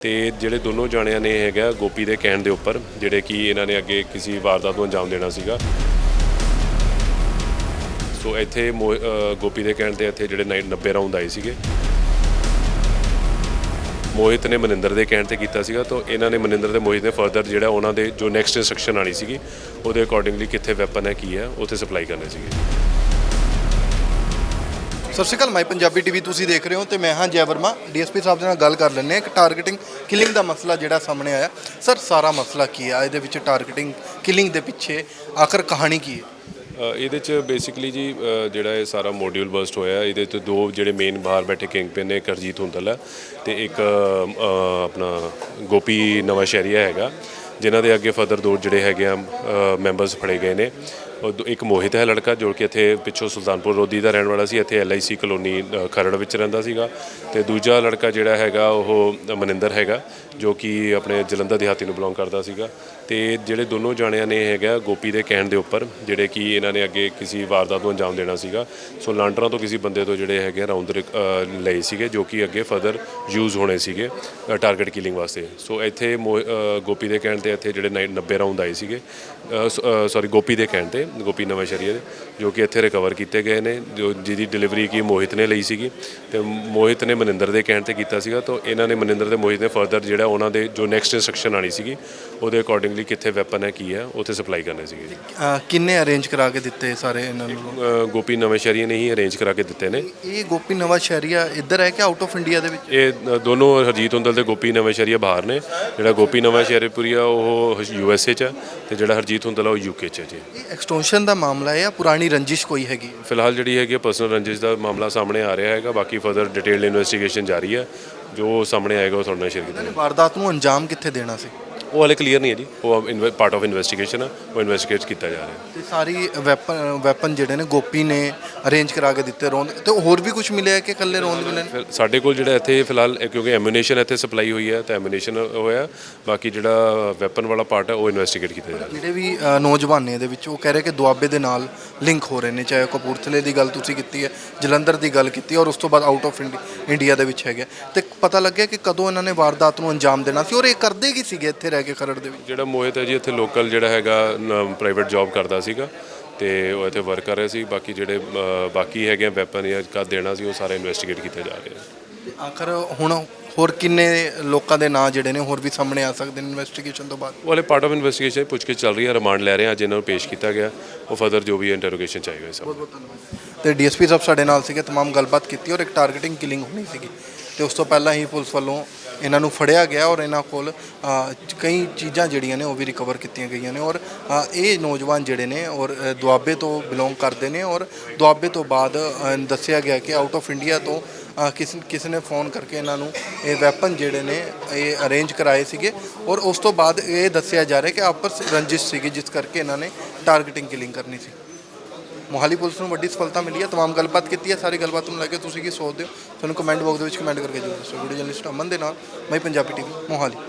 ਤੇ ਜਿਹੜੇ ਦੋਨੋਂ ਜਾਣਿਆਂ ਨੇ ਹੈਗਾ ਗੋਪੀ ਦੇ ਕਹਿਣ ਦੇ ਉੱਪਰ ਜਿਹੜੇ ਕਿ ਇਹਨਾਂ ਨੇ ਅੱਗੇ ਕਿਸੇ ਵਾਰਦਾਤ ਨੂੰ ਅੰਜਾਮ ਦੇਣਾ ਸੀਗਾ। ਸੋ ਇੱਥੇ ਮੋ- ਅ, ਗੋਪੀ ਦੇ ਕਹਿਣ ਤੇ ਇੱਥੇ ਜਿਹੜੇ 90 ਰਾਉਂਡ ਆਏ ਸੀਗੇ। ਮੋਹਿਤ ਨੇ ਮਨਿੰਦਰ ਦੇ ਕਹਿਣ ਤੇ ਕੀਤਾ ਸੀਗਾ ਤਾਂ ਇਹਨਾਂ ਨੇ ਮਨਿੰਦਰ ਤੇ ਮੋਹਿਤ ਨੇ ਫਰਦਰ ਜਿਹੜਾ ਉਹਨਾਂ ਦੇ ਜੋ ਨੈਕਸਟ ਇਨਸਟਰਕਸ਼ਨ ਆਣੀ ਸੀਗੀ ਉਹਦੇ ਅਕੋਰਡਿੰਗਲੀ ਕਿੱਥੇ ਵੈਪਨ ਹੈ ਕੀ ਹੈ ਉੱਥੇ ਸਪਲਾਈ ਕਰਨੇ ਸੀਗੇ। ਸਤਿ ਸ਼੍ਰੀ ਅਕਾਲ ਮਾਈ ਪੰਜਾਬੀ ਟੀਵੀ ਤੁਸੀਂ ਦੇਖ ਰਹੇ ਹੋ ਤੇ ਮੈਂ ਹਾਂ ਜੈ ਵਰਮਾ। ਡੀਐਸਪੀ ਸਾਹਿਬ ਦੇ ਨਾਲ ਗੱਲ ਕਰ ਲੈਂਦੇ ਹਾਂ। ਕਿ ਟਾਰਗੇਟਿੰਗ ਕਿਲਿੰਗ ਦਾ ਮਸਲਾ ਜਿਹੜਾ ਸਾਹਮਣੇ ਆਇਆ। ਸਰ ਸਾਰਾ ਮਸਲਾ ਕੀ ਹੈ ਇਹਦੇ ਵਿੱਚ ਟਾਰਗੇਟਿੰਗ ਕਿਲਿੰਗ ਦੇ ਪਿੱਛੇ ਆਖਰ ਕਹਾਣੀ ਕੀ ਹੈ? ਇਹਦੇ ਚ ਬੇਸਿਕਲੀ ਜੀ ਜਿਹੜਾ ਇਹ ਸਾਰਾ ਮੋਡਿਊਲ ਬਸਟ ਹੋਇਆ, ਇਹਦੇ ਤੇ ਦੋ ਜਿਹੜੇ ਮੇਨ ਬਾਹਰ ਬੈਠੇ ਕਿੰਗ ਪਿਨ ਨੇ, ਇੱਕ ਹਰਜੀਤ ਹੁੰਦਲ ਹੈ ਤੇ ਇੱਕ ਆਪਣਾ ਗੋਪੀ ਨਵਾਂ ਸ਼ਹਿਰੀਆ ਹੈਗਾ, ਜਿਨ੍ਹਾਂ ਦੇ ਅੱਗੇ ਫਦਰ ਦੋ ਜਿਹੜੇ ਹੈਗੇ ਆ ਮੈਂਬਰਸ ਫੜੇ ਗਏ ਨੇ। ਇੱਕ ਮੋਹਿਤ ਹੈ ਲੜਕਾ ਜੋ ਕਿ ਇੱਥੇ ਪਿੱਛੋਂ ਸੁਲਤਾਨਪੁਰ ਲੋਧੀ ਦਾ ਰਹਿਣ ਵਾਲਾ ਸੀ, ਇੱਥੇ ਐਲਆਈਸੀ ਕਲੋਨੀ ਖਰੜ ਵਿੱਚ ਰਹਿੰਦਾ ਸੀਗਾ। ਤੇ ਦੂਜਾ ਲੜਕਾ ਜਿਹੜਾ ਹੈਗਾ, ਉਹ ਮਨਿੰਦਰ ਹੈਗਾ, ਜੋ ਕਿ ਆਪਣੇ ਜਲੰਧਰ ਦਿਹਾਤੀ ਨੂੰ ਬਿਲੋਂਗ ਕਰਦਾ ਸੀਗਾ। ਤੇ ਜਿਹੜੇ ਦੋਨੋਂ ਜਾਣਿਆਂ ਨੇ ਹੈਗਾ, ਗੋਪੀ ਦੇ ਕਹਿਣ ਦੇ ਉੱਪਰ, ਜਿਹੜੇ ਕਿ ਇਹਨਾਂ ਨੇ ਅੱਗੇ ਕਿਸੇ ਵਾਰਦਾਤ ਨੂੰ ਅੰਜਾਮ ਦੇਣਾ ਸੀਗਾ। ਸੋ ਲਾਂਡਰਾਂ ਤੋਂ ਕਿਸੇ ਬੰਦੇ ਤੋਂ ਜਿਹੜੇ ਹੈਗੇ ਰਾਉਂਡ ਲਏ ਸੀਗੇ, ਜੋ ਕਿ ਅੱਗੇ ਫਰਦਰ ਯੂਜ਼ ਹੋਣੇ ਸੀਗੇ ਟਾਰਗੇਟ ਕਿਲਿੰਗ ਵਾਸਤੇ। ਸੋ ਇੱਥੇ ਮੋ- ਗੋਪੀ ਦੇ ਕਹਿਣ ਤੇ ਇੱਥੇ ਜਿਹੜੇ 90 ਰਾਉਂਡ ਆਏ ਸੀਗੇ ਸੌਰੀ ਗੋਪੀ ਦੇ ਕਹਿਣ ਤੇ ਗੋਪੀ ਨਵਾਂ ਸ਼ਰੀਏ ਦੇ ਜੋ ਕਿ ਇੱਥੇ ਰਿਕਵਰ ਕੀਤੇ ਗਏ ਨੇ ਜੋ ਜਿਹਦੀ ਡਿਲੀਵਰੀ ਕੀ ਮੋਹਿਤ ਨੇ ਲਈ ਸੀਗੀ। ਤੇ ਮੋਹਿਤ ਨੇ ਮਨਿੰਦਰ ਦੇ ਕਹਿਣ ਤੇ ਕੀਤਾ ਸੀਗਾ ਤਾਂ ਇਹਨਾਂ ਨੇ ਮਨਿੰਦਰ ਤੇ ਮੋਹਿਤ ਨੇ ਫਰਦਰ ਜਿਹੜਾ ਉਹਨਾਂ ਦੇ ਜੋ ਨੈਕਸਟ ਇਨਸਟਰਕਸ਼ਨ ਆਣੀ ਸੀਗੀ ਉਹਦੇ ਅਕੋਰਡਿੰਗਲੀ ਕਿੱਥੇ ਵੈਪਨ ਹੈ ਕੀ ਹੈ ਉੱਥੇ ਸਪਲਾਈ ਕਰਨੇ ਸੀਗੇ। ਕਿੰਨੇ ਅਰੇਂਜ ਕਰਾ ਕੇ ਦਿੱਤੇ ਸਾਰੇ ਇਹਨਾਂ ਨੂੰ? ਗੋਪੀ ਨਵੇਂ ਸ਼ਰੀਏ ਨੇ ਹੀ ਅਰੇਂਜ ਕਰਾ ਕੇ ਦਿੱਤੇ ਨੇ। ਇਹ ਗੋਪੀ ਨਵਾਂ ਸ਼ਹਿਰੀਆ ਇੱਧਰ ਹੈ ਕਿ ਆਊਟ ਆਫ ਇੰਡੀਆ ਦੇ ਵਿੱਚ? ਇਹ ਦੋਨੋਂ ਹਰਜੀਤ ਹੁੰਦਲ ਤੇ ਗੋਪੀ ਨਵੇਂ ਸ਼ਰੀਆ ਬਾਹਰ ਨੇ। ਜਿਹੜਾ ਗੋਪੀ ਨਵਾਂ ਸ਼ਰੀਪੁਰੀਆ ਉਹ ਯੂ ਐਸ ਏ ਚ ਤੇ ਜਿਹੜਾ ਹਰਜੀਤ ਹੁੰਦਲ ਉਹ ਯੂ ਕੇ ਚ ਜੀ। ਇਹ ਐਕਸਟੋਂਸ਼ਨ ਦਾ ਮਾਮਲਾ ਹੈ ਜਾਂ ਪੁਰਾਣੀ ਰੰਜਿਸ਼ ਕੋਈ ਹੈਗੀ ਹੈ? ਫਿਲਹਾਲ ਜਿਹੜੀ ਹੈਗੀ ਪਰਸਨਲ ਰੰਜਿਸ਼ ਦਾ ਮਾਮਲਾ ਸਾਹਮਣੇ ਆ ਰਿਹਾ ਹੈਗਾ, ਬਾਕੀ ਫਰਦਰ ਡਿਟੇਲਡ ਇਨਵੈਸਟੀਗੇਸ਼ਨ ਜਾਰੀ ਹੈ ਜੋ ਸਾਹਮਣੇ ਆਏਗਾ ਉਹ ਤੁਹਾਡੇ ਨਾਲ ਸ਼ੇਅਰ ਕੀਤਾ ਇਹਨਾਂ ਨੇ ਵਾਰਦਾਤ ਨੂੰ ਅੰਜਾਮ ਕਿੱਥੇ ਦੇਣਾ ਸੀ? ਉਹ ਹਾਲੇ ਕਲੀਅਰ ਨਹੀਂ ਹੈ ਜੀ। ਉਹ ਪਾਰਟ ਆਫ ਇਨਵੈਸਟੀਗੇਸ਼ਨ ਹੈ ਉਹ ਇਨਵੈਸਟੀਗੇਟ ਕੀਤਾ ਜਾ ਰਿਹਾ ਹੈ। ਤੇ ਸਾਰੀ ਵੈਪਨ ਵੈਪਨ ਜਿਹੜੇ ਨੇ ਗੋਪੀ ਨੇ ਅਰੇਂਜ ਕਰਾ ਕੇ ਦਿੱਤੇ ਰੋਂਦ। ਤੇ ਹੋਰ ਵੀ ਕੁਝ ਮਿਲਿਆ ਕਿ ਇਕੱਲੇ ਰੋਂਦ ਮਿਲੇ ਨੇ? ਫਿਰ ਸਾਡੇ ਕੋਲ ਜਿਹੜਾ ਇੱਥੇ ਫਿਲਹਾਲ ਇਹ ਕਿਉਂਕਿ ਐਮੂਨੇਸ਼ਨ ਇੱਥੇ ਸਪਲਾਈ ਹੋਈ ਹੈ ਤਾਂ ਐਮੂਨੇਸ਼ਨ ਹੋਇਆ। ਬਾਕੀ ਜਿਹੜਾ ਵੈਪਨ ਵਾਲਾ ਪਾਰਟ ਹੈ ਉਹ ਇਨਵੈਸਟੀਗੇਟ ਕੀਤਾ ਜਾ ਰਿਹਾ ਹੈ। ਜਿਹੜੇ ਵੀ ਅ, ਨੌਜਵਾਨ ਨੇ ਇਹਦੇ ਵਿੱਚ ਉਹ ਕਹਿ ਰਹੇ ਕਿ ਦੁਆਬੇ ਦੇ ਨਾਲ ਲਿੰਕ ਹੋ ਰਹੇ ਨੇ ਚਾਹੇ ਕਪੂਰਥਲੇ ਦੀ ਗੱਲ ਤੁਸੀਂ ਕੀਤੀ ਹੈ ਜਲੰਧਰ ਦੀ ਗੱਲ ਕੀਤੀ ਔਰ ਉਸ ਤੋਂ ਬਾਅਦ ਆਊਟ ਆਫ ਇੰਡੀਆ ਦੇ ਵਿੱਚ ਹੈਗੇ ਤੇ ਪਤਾ ਲੱਗਿਆ ਕਿ ਕਦੋਂ ਇਹਨਾਂ ਨੇ ਵਾਰਦਾਤ ਨੂੰ ਅੰਜਾਮ ਦੇਣਾ ਸੀ ਔਰ ਇਹ ਕਰਦੇ ਕੀ ਸੀਗੇ ਇੱਥੇ ਰਹਿ ਕੇ ਖਰੜ ਦੇ ਵਿੱਚ ਜਿਹੜਾ ਮੋਹਿਤ ਹੈ ਜੀ ਇੱਥੇ ਲੋਕਲ ਜਿਹੜਾ ਹੈਗਾ ਪ੍ਰਾਈਵੇਟ ਜੌਬ ਕਰਦਾ ਸੀਗਾ ਤੇ ਉਹ ਇੱਥੇ ਵਰਕ ਕਰ ਰਿਹਾ ਸੀ ਬਾਕੀ ਜਿਹੜੇ ਅ, ਬਾਕੀ ਹੈਗੇ ਵੈਪਨ ਜਾਂ ਕਦ ਦੇਣਾ ਸੀ ਉਹ ਸਾਰਾ ਇਨਵੈਸਟੀਗੇਟ ਕੀਤਾ ਜਾ ਰਿਹਾ ਹੈ ਤੇ ਆਖਰ ਹੁਣ ਹੋਰ ਕਿੰਨੇ ਲੋਕਾਂ ਦੇ ਨਾਂ ਜਿਹੜੇ ਨੇ ਹੋਰ ਵੀ ਸਾਹਮਣੇ ਆ ਸਕਦੇ ਨੇ ਇਨਵੈਸਟੀਗੇਸ਼ਨ ਤੋਂ ਬਾਅਦ ਉਹ ਹਲੇ ਪਾਰਟ ਆਫ ਇਨਵੈਸਟੀਗੇਸ਼ਨ ਪੁੱਛ ਚੱਲ ਰਹੀ ਹੈ ਰਿਮਾਂਡ ਲੈ ਰਹੇ ਹਾਂ ਅੱਜ ਇਹਨਾਂ ਨੂੰ ਪੇਸ਼ ਕੀਤਾ ਗਿਆ ਉਹ ਫਰਦਰ ਜੋ ਵੀ ਇੰਟਰੋਗੇਸ਼ਨ ਚਾਹੀਦਾ ਹੈ ਸਭ ਤੇ ਡੀਐਸਪੀ ਸਾਹਿਬ ਸਾਡੇ ਨਾਲ ਸੀਗੇ तमाम ਗੱਲਬਾਤ ਕੀਤੀ ਔਰ ਇੱਕ ਟਾਰਗੇਟਿੰਗ ਕਿਲਿੰਗ ਹੋਣੀ ਸੀਗੀ ਤੇ ਉਸ ਤੋਂ ਪਹਿਲਾਂ ਹੀ ਪੁਲਿਸ ਵੱਲੋਂ ਇਹਨਾਂ ਨੂੰ ਫੜਿਆ ਗਿਆ ਔਰ ਇਹਨਾਂ ਕੋਲ ਅ, ਕਈ ਚੀਜ਼ਾਂ ਜਿਹੜੀਆਂ ਨੇ ਉਹ ਵੀ ਰਿਕਵਰ ਕੀਤੀਆਂ ਗਈਆਂ ਨੇ ਔਰ ਅ, ਇਹ ਨੌਜਵਾਨ ਜਿਹੜੇ ਨੇ ਔਰ ਅ, ਦੁਆਬੇ ਤੋਂ ਬਿਲੋਂਗ ਕਰਦੇ ਨੇ ਔਰ ਦੁਆਬੇ ਤੋਂ ਬਾਅਦ ਅ, ਦੱਸਿਆ ਗਿਆ ਕਿ ਆਊਟ ਆਫ ਇੰਡੀਆ ਤੋਂ ਅ, ਕਿਸ ਕਿਸੇ ਨੇ ਫੋਨ ਕਰਕੇ ਇਹਨਾਂ ਨੂੰ ਇਹ ਵੈਪਨ ਜਿਹੜੇ ਨੇ ਇਹ ਅਰੇਂਜ ਕਰਾਏ ਸੀਗੇ ਔਰ ਉਸ ਤੋਂ ਬਾਅਦ ਇਹ ਦੱਸਿਆ ਜਾ ਰਿਹਾ ਕਿ ਆਪਸ ਰੰਜਿਸ਼ ਸੀਗੀ ਜਿਸ ਕਰਕੇ ਇਹਨਾਂ ਨੇ ਟਾਰਗੇਟਿੰਗ ਕਿਲਿੰਗ ਕਰਨੀ ਸੀ। ਮੋਹਾਲੀ ਪੁਲਿਸ ਨੂੰ ਵੱਡੀ ਸਫਲਤਾ ਮਿਲੀ ਹੈ, ਤਮਾਮ ਗੱਲਬਾਤ ਕੀਤੀ ਹੈ, ਸਾਰੀ ਗੱਲਬਾਤ ਨੂੰ ਲੈ ਕੇ ਤੁਸੀਂ ਕੀ ਸੋਚਦੇ ਹੋ? ਤੁਹਾਨੂੰ ਕਮੈਂਟ ਬਾਕਸ ਦੇ ਵਿੱਚ ਕਮੈਂਟ ਕਰਕੇ ਜਰੂਰ ਦੱਸੋ। ਵੀਡੀਓ ਜਰਨਲਿਸਟ ਅਮਨ ਦੇ ਨਾਲ, ਮੈਂ ਪੰਜਾਬੀ ਟੀਵੀ ਮੋਹਾਲੀ।